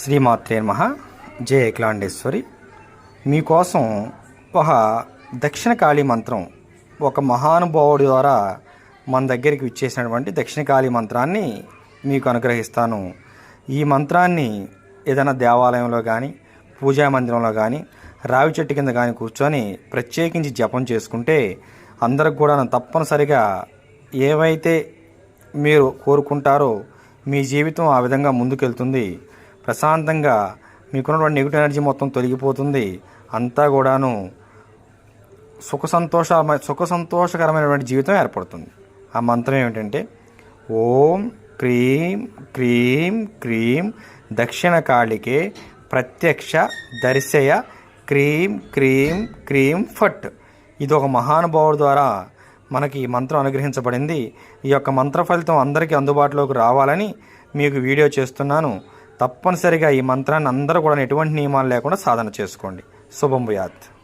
శ్రీమాత్రే నమ. జయ ఏక్లాండేశ్వరి మీకోసం ఒక దక్షిణ కాళీ మంత్రం ఒక మహానుభావుడి ద్వారా మన దగ్గరికి ఇచ్చేసినటువంటి దక్షిణ కాళీ మంత్రాన్ని మీకు అనుగ్రహిస్తాను. ఈ మంత్రాన్ని ఏదైనా దేవాలయంలో కానీ పూజా మందిరంలో కానీ రావి చెట్టు కింద కానీ కూర్చొని ప్రత్యేకించి జపం చేసుకుంటే అందరికి కూడా తప్పనిసరిగా ఏవైతే మీరు కోరుకుంటారో మీ జీవితం ఆ విధంగా ముందుకెళ్తుంది. ప్రశాంతంగా మీకున్నటువంటి నెగిటివ్ ఎనర్జీ మొత్తం తొలగిపోతుంది. అంతా కూడాను సుఖ సంతోష సుఖ సంతోషకరమైనటువంటి జీవితం ఏర్పడుతుంది. ఆ మంత్రం ఏమిటంటే ఓం క్రీం క్రీం క్రీం దక్షిణ కాళికే ప్రత్యక్ష దర్శయ క్రీం క్రీం క్రీం ఫట్. ఇది ఒక మహానుభావుడు ద్వారా మనకి ఈ మంత్రం అనుగ్రహించబడింది. ఈ యొక్క మంత్ర ఫలితం అందరికీ అందుబాటులోకి రావాలని మీకు వీడియో చేస్తున్నాను. తప్పనిసరిగా ఈ మంత్రాన్ని అందరూ కూడా ఎటువంటి నియమాలు లేకుండా సాధన చేసుకోండి. శుభం భూయాత్.